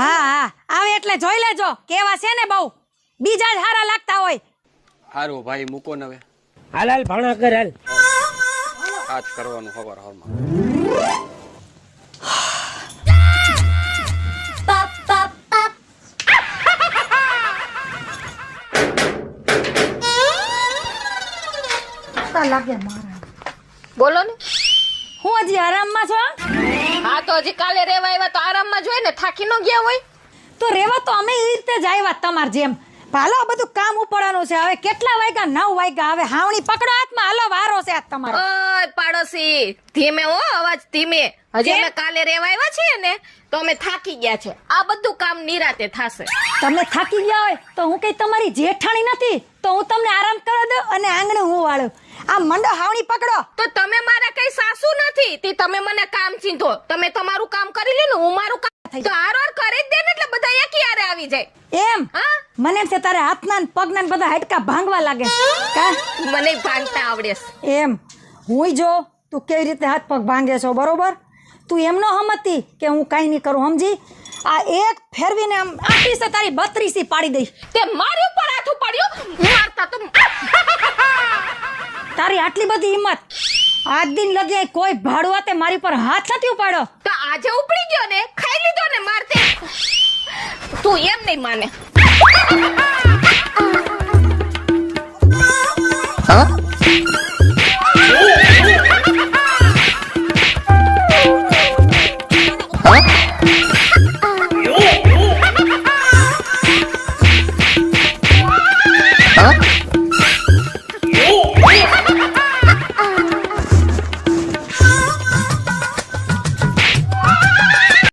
હા હા. આવે એટલે જોઈ લેજો. કેવા છે ને બહુ. બીજા જ હારા લાગતા હોય. હારું ભાઈ મૂકો ને હવે. હાલ હાલ ભાણા કર હાલ. આ જ કરવાનું ખબર હરમાં લાગે મારા. બોલો ને. હું હજી આરામમાં છો? હા તો હજી કાલે રેવા આવ્યા તો આરામમાં જોઈએ ને થાકી ન ગયા હોય. તો રેવા તો અમે એ રીતે જ આવ્યા તમાર જેમ. ભાલો આ બધું કામ ઉપડવાનું છે. હવે કેટલા વાગ્યા? નવ વાગ્યા. હવે હાવણી પકડો હાથમાં હાલો વારો છે આ તમારો. ઓય પાડોશી ધીમે હો અવાજ ધીમે. હજી અમે કાલે રેવા આવ્યા છીએ ને તો અમે થાકી ગયા છે. આ બધું કામ નિરાતે થાશે. તમે થાકી ગયા હોય તો હું કઈ તમારી જેઠાણી નથી? તો હું તમને આરામ કરવા દઉં અને આંગણે હું વાળું. આ મંડો હાવણી પકડો. તો તમે મારા કઈ સાસુ નથી? તે તમે મને કામ ચીંધો. તમે તમારું કામ કરી લે ને હું મારું કામ તો હાર હાર કરી જ દે ને એટલે બધા એક યારે આવી જાય. એમ? હા? મને એમ છે તારે હાથના ને પગના ને બધા હટકા ભાંગવા લાગે. કા? મને ભાંગતા આવડે છે. એમ. હુંય જો તું કેવી રીતે હાથ પગ ભાંગે છો બરોબર? તું એમ ન હમતી કે હું કાંઈ નહીં કરું સમજી? આ એક ફેરવીને આમ આપી છે તારી બત્રીસી પાડી દઈશ. તે મારી ઉપર હાથ પડ્યો મારતા તો તારી આટલી બધી હિંમત? આજ દિન લગે કોઈ ભાડવા તે મારી પર હાથ નથી ઉપાડ્યો. તો આજે ઉપડી ગયો ને ખાઈ લીધો ને મારતે. તું એમ નહીં માને.